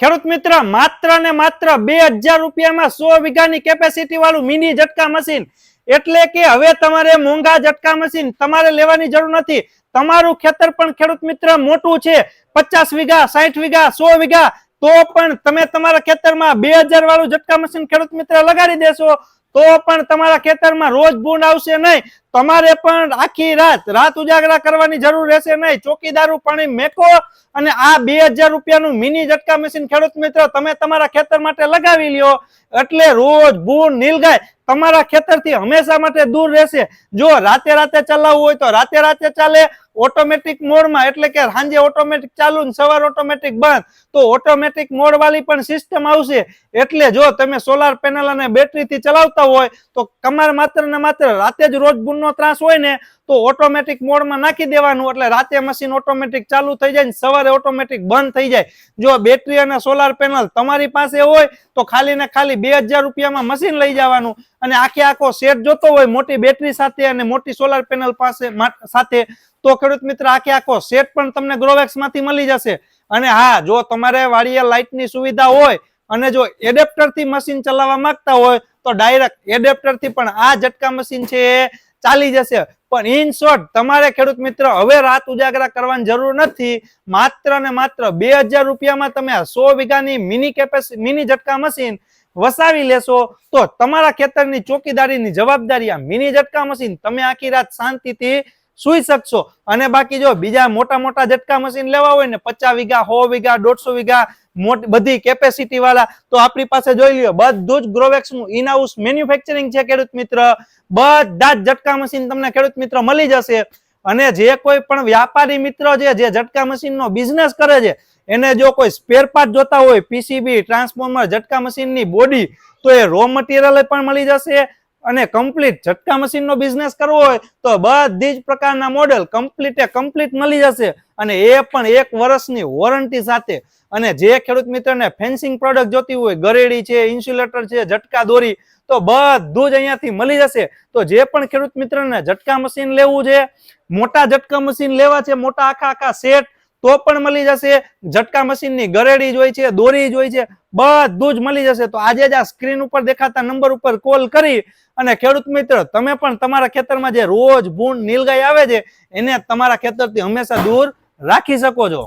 ખેડૂત મિત્ર, માત્ર ને માત્ર બે હજાર રૂપિયામાં સો વીઘાની કેપેસિટી વાળું મિની ઝટકા મશીન એટલે કે હવે તમારે મોંઘા ઝટકા મશીન તમારે લેવાની જરૂર નથી. તમારું ખેતર પણ ખેડૂત મિત્ર મોટું છે. પચાસ વીઘા સાઠ વીઘા, સો વીઘા, તો પણ તમે તમારા ખેતરમાં બે હજાર વાળું ઝટકા મશીન ખેડૂત મિત્ર લગાડી દેશો. તો પણ તમારા ખેતરમાં રોજ ભૂંડ આવશે નહીં. તમારે પણ આખી રાત રાત ઉજાગરા કરવાની જરૂર રહેશે નહીં. ચોકીદારું પાણી મેકો અને આ બે હજાર રૂપિયાનું મિની ઝટકા મશીન ખેડૂત મિત્ર, તમે તમારા ખેતર માટે લગાવી લ્યો. એટલે રોજ ભૂંડ નીલગાય. તમારા ખેતરથી હંમેશા માટે દૂર રહેશે. જો રાતે રાતે ચલાવવું હોય તો રાતે રાતે ચાલે ઓટોમેટિક મોડમાં, એટલે કે સાંજે ઓટોમેટિક ચાલુ ને સવાર ઓટોમેટિક બંધ, તો ઓટોમેટિક મોડ વાળી પણ સિસ્ટમ આવશે. એટલે જો તમે સોલાર પેનલ અને બેટરીથી ચલાવતા હોય, તો તમારે માત્ર ને માત્ર રાતે જ રોજ ભૂનનો ત્રાસ હોય ને, તો ઓટોમેટિક મોડમાં નાખી દેવાનું. એટલે રાતે મશીન ઓટોમેટિક ચાલુ થઈ જાય ને સવારે ઓટોમેટિક બંધ થઈ જાય. જો બેટરી અને સોલાર પેનલ તમારી પાસે હોય, તો ખાલી ને ખાલી બે હજાર રૂપિયામાં મશીન લઈ જવાનું. અને આખે આખો સેટ જોતો હોય, મોટી બેટરી સાથે અને મોટી સોલાર પેનલ પાસે સાથે તો ખેડૂત મિત્ર, આખે આખો સેટ પણ તમને ગ્રોવેક્સમાંથી મળી જશે. અને હા, જો તમારે વાડીએ લાઇટની સુવિધા હોય અને જો એડેપ્ટરથી મશીન ચલાવવા માંગતા હોય, તો ડાયરેક્ટ એડેપ્ટરથી પણ આ ઝટકા મશીન છે ચાલી જશે. પણ ઇન શોર્ટ તમારે ખેડૂત મિત્ર, હવે રાત ઉજાગરા કરવાની જરૂર નથી. માત્ર ને માત્ર બે હજાર રૂપિયામાં તમે સો વીઘાની મિની કેપેસિટી મિની ઝટકા મશીન વસાવી લેશો, તો તમારા ખેતરની ચોકીદારીની જવાબદારી આ મિની ઝટકા મશીન તમે આખી રાત શાંતિથી સુઈ શકશો. અને બાકી જો બીજા મોટા મોટા ઝટકા મશીન લેવા હોય ને, પચાસ વીઘા, સો વીઘા, દોઢસો વીઘા, મોટી બધી કેપેસિટી વાળા, તો આપણી પાસે જોઈ લ્યો, બધું જ ગ્રોવેક્સનું ઇન હાઉસ મેન્યુફેક્ચરિંગ છે ખેડૂત મિત્ર. બધા જ ઝટકા મશીન તમને ખેડૂત મિત્ર મળી જશે. અને જે કોઈ પણ વ્યાપારી મિત્રો છે, જે ઝટકા મશીન નો બિઝનેસ કરે છે, એને જો કોઈ સ્પેર પાર્ટ જોતા હોય પીસીબી ટ્રાન્સફોર્મર ઝટકા મશીનની બોડી તો એ રો મટીરિયલ પણ મળી જશે. અને કમ્પ્લીટ ઝટકા મશીનનો બિઝનેસ કરવો હોય તો બધી જ પ્રકારના મોડેલ કમ્પ્લીટે કમ્પ્લીટ મળી જશે અને એ પણ એક વર્ષની વોરંટી સાથે. અને જે ખેડૂત મિત્રને ફેન્સિંગ પ્રોડક્ટ જોતી હોય, ગરેડી છે ઇન્સ્યુલેટર છે, ઝટકા દોરી, તો બધું જ અહીંયાથી મળી જશે. તો જે પણ ખેડૂત મિત્રને ઝટકા મશીન લેવું છે, મોટા ઝટકા મશીન લેવા છે, મોટા આખા આખા સેટ તો પણ મળી જશે. ઝટકા મશીનની ગરેડી જ હોય છે, દોરી જ હોય છે, બધું જ મળી જશે. તો આજે જ આ સ્ક્રીન ઉપર દેખાતા નંબર ઉપર કોલ કરી અને ખેડૂત મિત્ર, તમે પણ તમારા ખેતરમાં જે રોજ ભૂંડ નીલગાય આવે છે, એને તમારા ખેતરથી હંમેશા દૂર રાખી શકો છો.